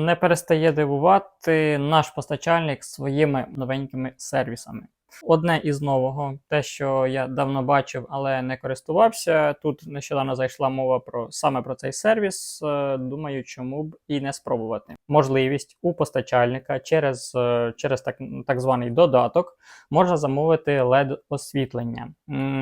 Не перестає дивувати наш постачальник своїми новенькими сервісами. Одне із нового, те, що я давно бачив, але не користувався. Тут нещодавно зайшла мова про саме про цей сервіс. Е, Думаю, чому б і не спробувати. Можливість у постачальника через, е, через так, так званий додаток можна замовити led освітлення.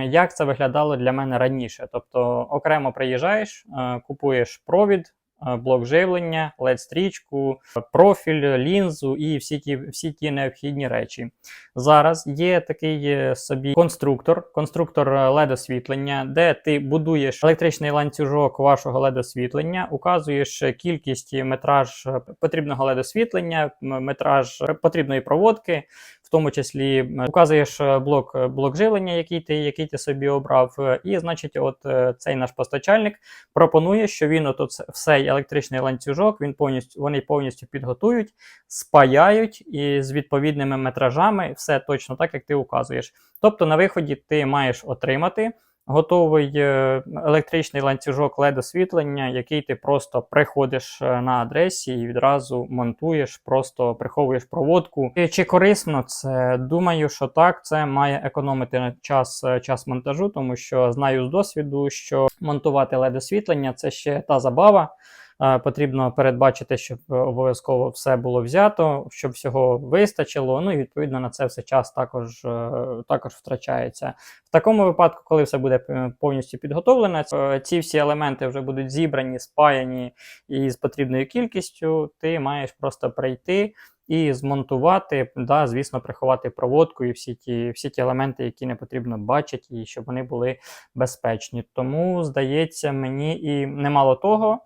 Як це виглядало для мене раніше? Тобто окремо приїжджаєш, е, купуєш провід. Е, Блок живлення, LED-стрічку, профіль, лінзу і всі ті, всі ті необхідні речі. Зараз є такий е, собі конструктор, конструктор LED освітлення, де ти будуєш електричний ланцюжок вашого LED освітлення, указуєш кількість і метраж е, потрібного LED освітлення, метраж потрібної проводки, в тому числі вказуєш указуєш е, блок, е, блок жилення, який ти, який ти собі обрав. е, І, значить, от е, цей наш постачальник пропонує, що він от цей електричний ланцюжок, він повністю вони повністю підготують, спаяють і з відповідними метражами все точно так, як ти указуєш. Тобто на виході ти маєш отримати готовий е, електричний ланцюжок LED освітлення, який ти просто приходиш е, на адресі і відразу монтуєш, просто приховуєш проводку. Чи корисно це? Думаю, що так, це має економити час, е, час монтажу, тому що знаю з досвіду, що монтувати LED освітлення це ще та забава. Е, Потрібно передбачити, щоб обов'язково все було взято, щоб всього вистачило. Ну і відповідно на це все час також, е, також втрачається. В такому випадку, коли все буде е, повністю підготовлене, ці всі елементи вже будуть зібрані, спаяні і з потрібною кількістю, ти маєш просто прийти. І змонтувати, да, звісно, приховати проводку і всі ті, всі ті елементи, які не потрібно бачити, і щоб вони були безпечні. Тому, здається, мені і немало того,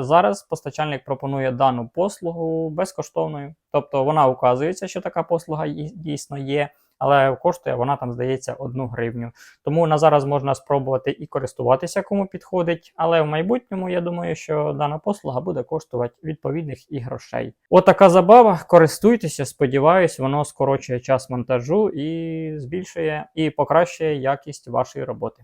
зараз постачальник пропонує дану послугу безкоштовною. Тобто вона указується, що така послуга дійсно є, але коштує вона там, здається, одну гривню. Тому на зараз можна спробувати і користуватися, кому підходить. Але в майбутньому я думаю, що дана послуга буде коштувати відповідних і грошей. Отака забава. Користуйтеся, сподіваюсь, воно скорочує час монтажу і збільшує і покращує якість вашої роботи.